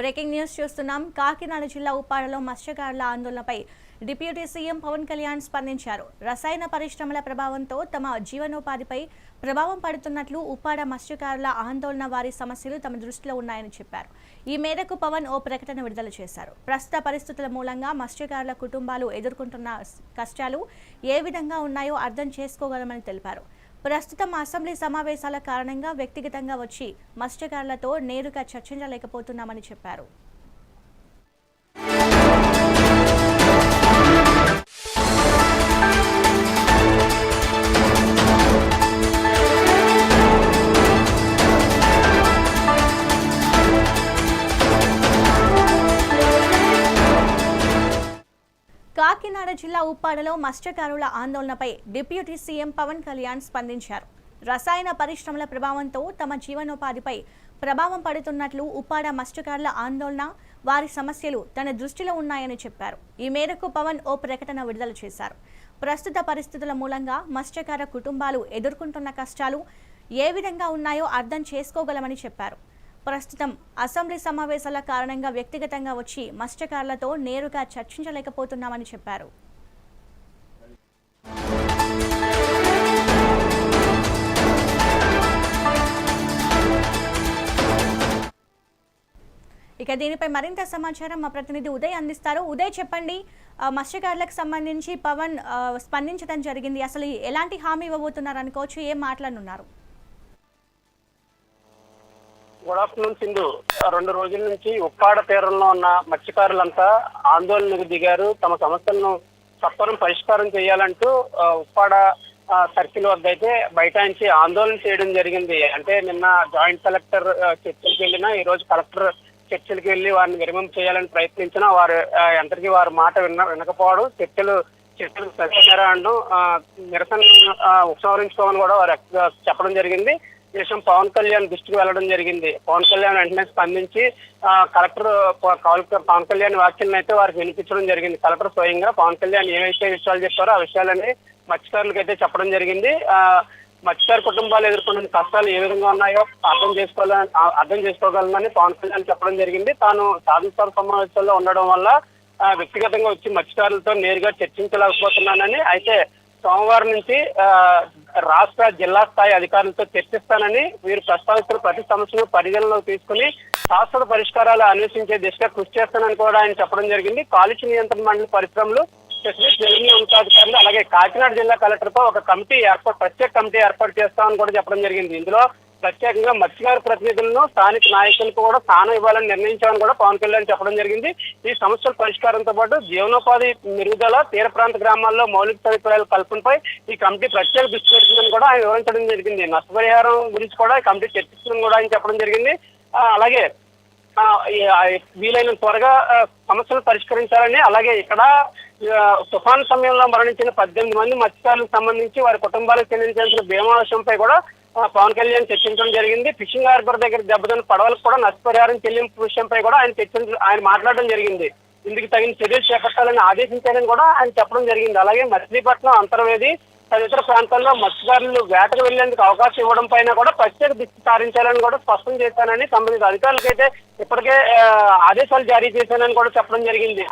Breaking news చూస్తున్నాం. కాకినాడ జిల్లా ఉప్పాడలో మత్స్యకారుల ఆందోళనపై డిప్యూటీ సీఎం పవన్ కళ్యాణ్ స్పందించారు. రసాయన పరిశ్రమల ప్రభావంతో తమ జీవనోపాధిపై ప్రభావం పడుతున్నట్లు ఉప్పాడ మత్స్యకారుల ఆందోళన వారి సమస్యలు తమ దృష్టిలో ఉన్నాయని చెప్పారు. ఈ మేరకు పవన్ ఓ ప్రకటన విడుదల చేశారు. ప్రస్తుత పరిస్థితుల మూలంగా మత్స్యకారుల కుటుంబాలు ఎదుర్కొంటున్న కష్టాలు ఏ విధంగా ఉన్నాయో అర్థం చేసుకోగలమని తెలిపారు. ప్రస్తుతం అసెంబ్లీ సమావేశాల కారణంగా వ్యక్తిగతంగా వచ్చి మత్స్యకారులతో నేరుగా చర్చించలేకపోతున్నామని చెప్పారు. జిల్లా ఉప్పాడలో మత్స్యకారుల ఆందోళనపై డిప్యూటీ సీఎం పవన్ కళ్యాణ్ స్పందించారు. రసాయన పరిశ్రమల ప్రభావంతో తమ జీవనోపాధిపై ప్రభావం పడుతున్నట్లు ఉప్పాడ మత్స్యకారుల ఆందోళన వారి సమస్యలు తన దృష్టిలో ఉన్నాయని చెప్పారు. ఈ మేరకు పవన్ ఓ ప్రకటన విడుదల చేశారు. ప్రస్తుత పరిస్థితుల మూలంగా మత్స్యకార కుటుంబాలు ఎదుర్కొంటున్న కష్టాలు ఏ విధంగా ఉన్నాయో అర్థం చేసుకోగలమని చెప్పారు. ప్రస్తుతం అసెంబ్లీ సమావేశాల కారణంగా వ్యక్తిగతంగా వచ్చి మత్స్యకారులతో నేరుగా చర్చించలేకపోతున్నామని చెప్పారు. ఇక దీనిపై మరింత సమాచారం మా ప్రతినిధి ఉదయ్ అందిస్తారు. ఉదయ్ చెప్పండి. మత్స్యకారులకు సంబంధించి పవన్ స్పందించడం జరిగింది. అసలు ఎలాంటి హామీ ఇవ్వబోతున్నారు అనుకోవచ్చు ఏం మాట్లాడనున్నారు? Good afternoon Sindhu. రెండు రోజుల నుంచి ఉప్పాడ తీరంలో ఉన్న మత్స్యకారులంతా ఆందోళనకు దిగారు. తమ సమస్యలను సత్వరం పరిష్కారం చేయాలంటూ ఉప్పాడ సర్కిల్ వద్ద అయితే బైఠాయించి ఆందోళన చేయడం జరిగింది. అంటే నిన్న జాయింట్ కలెక్టర్ చర్చలకు వెళ్ళినా ఈ రోజు కలెక్టర్ చర్చలకు వెళ్ళి వారిని విరమం చేయాలని ప్రయత్నించినా వారు ఆ, ఎంతకీ వారి మాట విన వినకపోవడం చర్చలు చర్చలు సరిపోయారా అనడం నిరసన ఉపసంహరించుకోమని కూడా వారు చెప్పడం జరిగింది. ఈ విషయం పవన్ కళ్యాణ్ దృష్టికి వెళ్ళడం జరిగింది. పవన్ కళ్యాణ్ వెంటనే స్పందించి కలెక్టర్ పవన్ కళ్యాణ్ వ్యాఖ్యలను అయితే వారికి వినిపించడం జరిగింది. కలెక్టర్ స్వయంగా పవన్ కళ్యాణ్ ఏవైతే విషయాలు చెప్పారో ఆ విషయాలన్నీ మత్స్యకారులకు అయితే చెప్పడం జరిగింది. ఆ మత్స్యకార కుటుంబాలు ఎదుర్కొన్న కష్టాలు ఏ విధంగా ఉన్నాయో అర్థం చేసుకోవాలని అర్థం చేసుకోగలనని పవన్ కళ్యాణ్ చెప్పడం జరిగింది. తాను సాధిస్తారు సమావేశాల్లో ఉండడం వల్ల వ్యక్తిగతంగా వచ్చి మత్స్యకారులతో నేరుగా చర్చించలేకపోతున్నానని అయితే సోమవారం నుంచి రాష్ట్ర జిల్లా స్థాయి అధికారులతో చర్చిస్తానని వీరు ప్రస్తావిస్తున్న ప్రతి సమస్యను పరిగణలోకి తీసుకుని శాశ్వత పరిష్కారాలు అన్వేషించే దిశగా కృషి చేస్తానని కూడా ఆయన చెప్పడం జరిగింది. కాలుష్య నియంత్రణ మండలి పరిశ్రమలు స్పెసిఫిక్ రెవెన్యూ ఉన్నతాధికారులు అలాగే కాకినాడ జిల్లా కలెక్టర్తో ఒక కమిటీ ఏర్పాటు ప్రత్యేక కమిటీ ఏర్పాటు చేస్తామని కూడా చెప్పడం జరిగింది. ఇందులో ప్రత్యేకంగా మత్స్యకారు ప్రతినిధులను స్థానిక నాయకులకు కూడా స్థానం ఇవ్వాలని నిర్ణయించామని కూడా పవన్ కళ్యాణ్ చెప్పడం జరిగింది. ఈ సమస్యల పరిష్కారంతో పాటు జీవనోపాధి మెరుగుదల తీర ప్రాంత గ్రామాల్లో మౌలిక సదుపాయాల కల్పనపై ఈ కమిటీ ప్రత్యేక దృష్టి పెట్టిందని కూడా ఆయన వివరించడం జరిగింది. నష్టపరిహారం గురించి కూడా ఈ కమిటీ చర్చిస్తుందని కూడా ఆయన చెప్పడం జరిగింది. అలాగే వీలైన త్వరగా సమస్యలు పరిష్కరించాలని అలాగే ఇక్కడ తుఫాన్ తుఫాను సమయంలో మరణించిన పద్దెనిమిది మంది మత్స్యకారులకు సంబంధించి వారి కుటుంబాలకు చెల్లించాల్సిన బీమా విషయంపై కూడా పవన్ కళ్యాణ్ చర్చించడం జరిగింది. ఫిషింగ్ హార్బర్ దగ్గర దెబ్బతిన్న పడవలకు కూడా నష్టపరిహారం చెల్లింపు విషయంపై కూడా ఆయన చర్చించ ఆయన మాట్లాడడం జరిగింది. ఇందుకు తగిన చర్యలు చేపట్టాలని ఆదేశించాలని కూడా ఆయన చెప్పడం జరిగింది. అలాగే మచిలీపట్నం అంతర్వేది తదితర ప్రాంతాల్లో మత్స్యకారులు వేటకు వెళ్ళేందుకు అవకాశం ఇవ్వడం పైన కూడా ప్రత్యేక దృష్టి సారించాలని కూడా స్పష్టం చేశానని సంబంధిత అధికారులకైతే ఇప్పటికే ఆదేశాలు జారీ చేశానని కూడా చెప్పడం జరిగింది.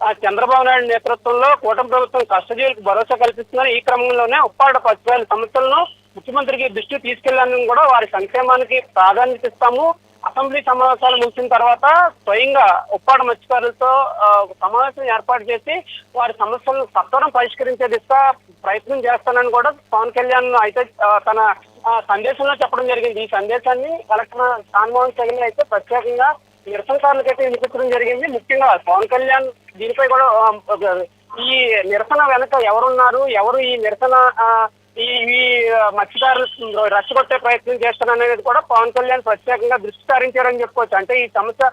ఆ, చంద్రబాబు నాయుడు నేతృత్వంలో కూటమి ప్రభుత్వం కష్టజీవులకు భరోసా కల్పిస్తుందని ఈ క్రమంలోనే ఉప్పాడ పచ్చివేల సమస్యలను ముఖ్యమంత్రికి దృష్టి తీసుకెళ్ళాలని కూడా వారి సంక్షేమానికి ప్రాధాన్యత ఇస్తాము. అసెంబ్లీ సమావేశాలు ముగిసిన తర్వాత స్వయంగా ఉప్పాడ మత్స్యకారులతో సమావేశం ఏర్పాటు చేసి వారి సమస్యలను సత్వరం పరిష్కరించే దిశగా ప్రయత్నం చేస్తానని కూడా పవన్ కళ్యాణ్ అయితే తన సందేశంలో చెప్పడం జరిగింది. ఈ సందేశాన్ని కలెక్టర్ రామ్మోహన్ చగన్ అయితే ప్రత్యేకంగా నిరసనకారులకైతే వినిపించడం జరిగింది. ముఖ్యంగా పవన్ కళ్యాణ్ దీనిపై కూడా ఈ నిరసన వెనక ఎవరున్నారు? ఎవరు ఈ నిరసన ఈ ఈ మత్స్యకారులు రచ్చగొట్టే ప్రయత్నం చేస్తారనేది కూడా పవన్ కళ్యాణ్ ప్రత్యేకంగా దృష్టి సారించారని చెప్పుకోవచ్చు అంటే ఈ సమస్య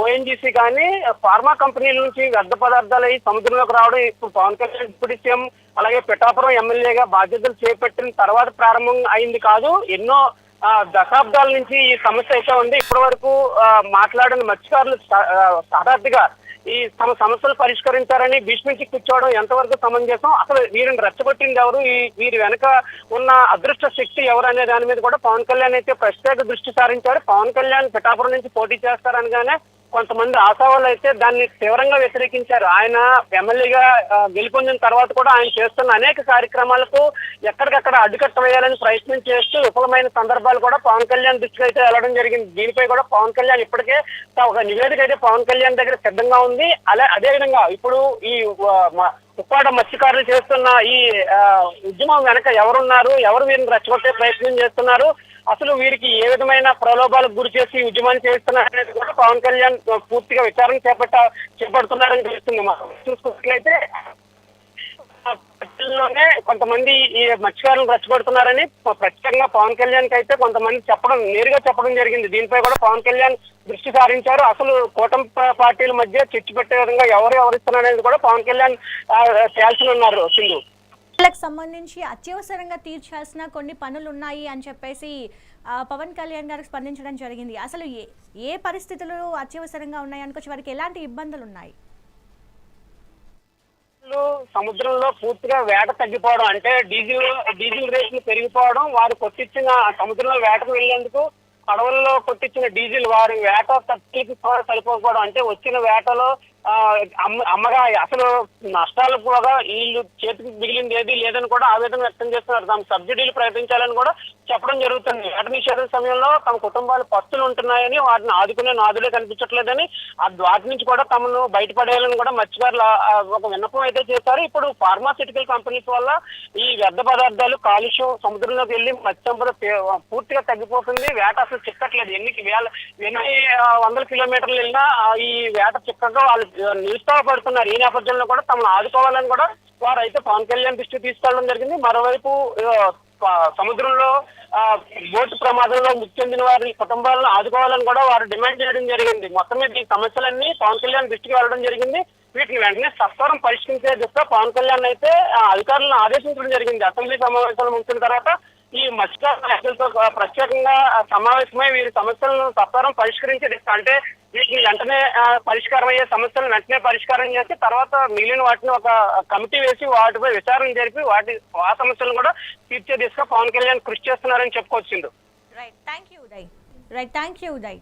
ఓఎన్జీసీ కానీ ఫార్మా కంపెనీల నుంచి వ్యర్థ పదార్థాలు అయి సముద్రంలోకి రావడం ఇప్పుడు పవన్ కళ్యాణ్ డిప్యూటీ సీఎం అలాగే పిఠాపురం ఎమ్మెల్యేగా బాధ్యతలు చేపట్టిన తర్వాత ప్రారంభం అయింది కాదు. ఎన్నో దశాబ్దాల నుంచి ఈ సమస్య అయితే ఉంది. ఇప్పటి వరకు మాట్లాడిన మత్స్యకారులు స- ఈ తమ సమస్యలు పరిష్కరించారని భీష్మించి కూర్చోవడం ఎంతవరకు సమంజసం? అసలు వీరిని రెచ్చగొట్టింది ఎవరు? ఈ వీరి వెనక ఉన్న అదృష్ట శక్తి ఎవరు అనే దాని మీద కూడా పవన్ కళ్యాణ్ అయితే ప్రత్యేక దృష్టి సారించారు. పవన్ కళ్యాణ్ పిఠాపురం నుంచి పోటీ చేస్తారనగానే కొంతమంది ఆశావాళ్ళు అయితే దాన్ని తీవ్రంగా వ్యతిరేకించారు. ఆయన ఎమ్మెల్యేగా గెలుపొందిన తర్వాత కూడా ఆయన చేస్తున్న అనేక కార్యక్రమాలకు ఎక్కడికక్కడ అడ్డుకట్ట వేయాలని ప్రయత్నం చేస్తూ విఫలమైన సందర్భాలు కూడా పవన్ కళ్యాణ్ దృష్టికి అయితే వెళ్ళడం జరిగింది. దీనిపై కూడా పవన్ కళ్యాణ్ ఇప్పటికే ఒక నివేదిక అయితే పవన్ కళ్యాణ్ దగ్గర సిద్ధంగా ఉంది. అలా అదే విధంగా ఇప్పుడు ఈ ఉప్పాడ మత్స్యకారులు చేస్తున్న ఈ ఉద్యమం వెనక ఎవరున్నారు? ఎవరు వీరిని రెచ్చగొట్టే ప్రయత్నం చేస్తున్నారు? అసలు వీరికి ఏ విధమైన ప్రలోభాలకు గురి చేసి ఉద్యమాన్ని చేస్తున్నారు అనేది కూడా పవన్ కళ్యాణ్ పూర్తిగా విచారణ చేపట్ట చేపడుతున్నారని తెలుస్తుంది. మనం చూసుకున్నట్లయితే పట్టణంలోనే కొంతమంది ఈ మత్స్యకారులు రెచ్చగొడుతున్నారని ప్రత్యేకంగా పవన్ కళ్యాణ్కి అయితే కొంతమంది చెప్పడం నేరుగా చెప్పడం జరిగింది. దీనిపై కూడా పవన్ కళ్యాణ్ దృష్టి సారించారు. అసలు కూటమి పార్టీల మధ్య చర్చ పెట్టే విధంగా ఎవరు ఎవరిస్తున్నారనేది కూడా పవన్ కళ్యాణ్ ఆ, ఉన్నారు సింధు. వాళ్ళకి సంబంధించి అత్యవసరంగా తీర్చాల్సిన కొన్ని పనులు ఉన్నాయి అని చెప్పేసి పవన్ కళ్యాణ్ గారికి స్పందించడం జరిగింది. అసలు ఏ ఏ పరిస్థితులు అత్యవసరంగా ఉన్నాయి అనుకోవచ్చు వారికి ఎలాంటి ఇబ్బందులు ఉన్నాయి లు సముద్రంలో పూర్తిగా వేట తగ్గిపోవడం అంటే డీజిల్ డీజిల్ రేట్లు పెరిగిపోవడం వారు కొట్టించిన సముద్రంలో వేటకు వెళ్ళేందుకు పడవల్లో కొట్టించిన డీజిల్ వారి వేట ఖర్చులకి సరిపోకపోవడం అంటే వచ్చిన వేటలో అమ్మగా అసలు నష్టాలు కూడా వీళ్ళు చేతికి మిగిలింది ఏది లేదని కూడా ఆవేదన వ్యక్తం చేస్తున్నారు. తమ సబ్సిడీలు ప్రకటించాలని కూడా చెప్పడం జరుగుతుంది. వేట నిషేధం సమయంలో తమ కుటుంబాలు పస్తులు ఉంటున్నాయని వాటిని ఆదుకునే నాదులే కనిపించట్లేదని ఆ వాటి నుంచి కూడా తమను బయటపడేయాలని కూడా మత్స్యకారులు ఒక విన్నపం అయితే చేశారు. ఇప్పుడు ఫార్మాసిటికల్ కంపెనీస్ వల్ల ఈ వ్యర్థ పదార్థాలు కాలుష్యం సముద్రంలోకి వెళ్ళి మత్స్య సంపద పూర్తిగా తగ్గిపోతుంది. వేట అసలు చిక్కట్లేదు. ఎన్ని వేల ఎన్ని వందల కిలోమీటర్లు వెళ్ళినా ఈ వేట చిక్కగా వాళ్ళు నిరుత్సాహపడుతున్నారు ఈ నేపథ్యంలో కూడా తమను ఆదుకోవాలని కూడా వారు అయితే పవన్ కళ్యాణ్ దృష్టికి తీసుకెళ్ళడం జరిగింది. మరోవైపు సముద్రంలో ఆ, బోటు ప్రమాదంలో మృతి చెందిన వారి కుటుంబాలను ఆదుకోవాలని కూడా వారు డిమాండ్ చేయడం జరిగింది. మొత్తం మీద ఈ సమస్యలన్నీ పవన్ కళ్యాణ్ దృష్టికి వెళ్ళడం జరిగింది. వీటిని వెంటనే సత్వరం పరిష్కరించే దిశగా పవన్ కళ్యాణ్ అయితే అధికారులను ఆదేశించడం జరిగింది. అసెంబ్లీ సమావేశాలు ముగిసిన తర్వాత ఈ మత్స్యకార ప్రత్యేకంగా సమావేశమై వీరి సమస్యలను సత్వరం పరిష్కరించే అంటే వీటిని వెంటనే పరిష్కారం అయ్యే సమస్యలను వెంటనే పరిష్కారం చేసి తర్వాత మిగిలిన వాటిని ఒక కమిటీ వేసి వాటిపై విచారణ జరిపి వాటి ఆ సమస్యలను కూడా తీర్చే దిశగా పవన్ కళ్యాణ్ కృషి చేస్తున్నారని చెప్పుకొచ్చింది right thank you Uday right thank you Uday